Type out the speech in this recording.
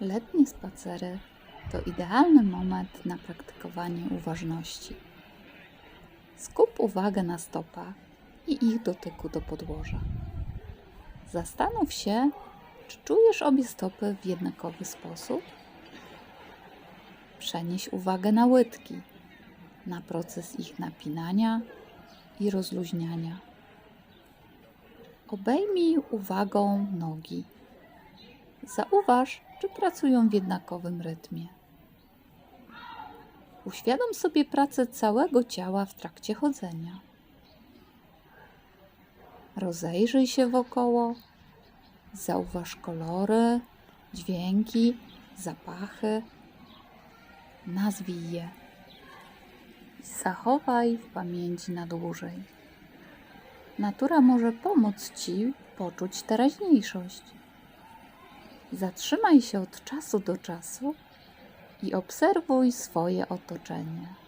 Letnie spacery to idealny moment na praktykowanie uważności. Skup uwagę na stopach i ich dotyku do podłoża. Zastanów się, czy czujesz obie stopy w jednakowy sposób. Przenieś uwagę na łydki, na proces ich napinania i rozluźniania. Obejmij uwagą nogi. Zauważ, czy pracują w jednakowym rytmie. Uświadom sobie pracę całego ciała w trakcie chodzenia. Rozejrzyj się wokoło, zauważ kolory, dźwięki, zapachy. Nazwij je. Zachowaj w pamięci na dłużej. Natura może pomóc Ci poczuć teraźniejszość. Zatrzymaj się od czasu do czasu i obserwuj swoje otoczenie.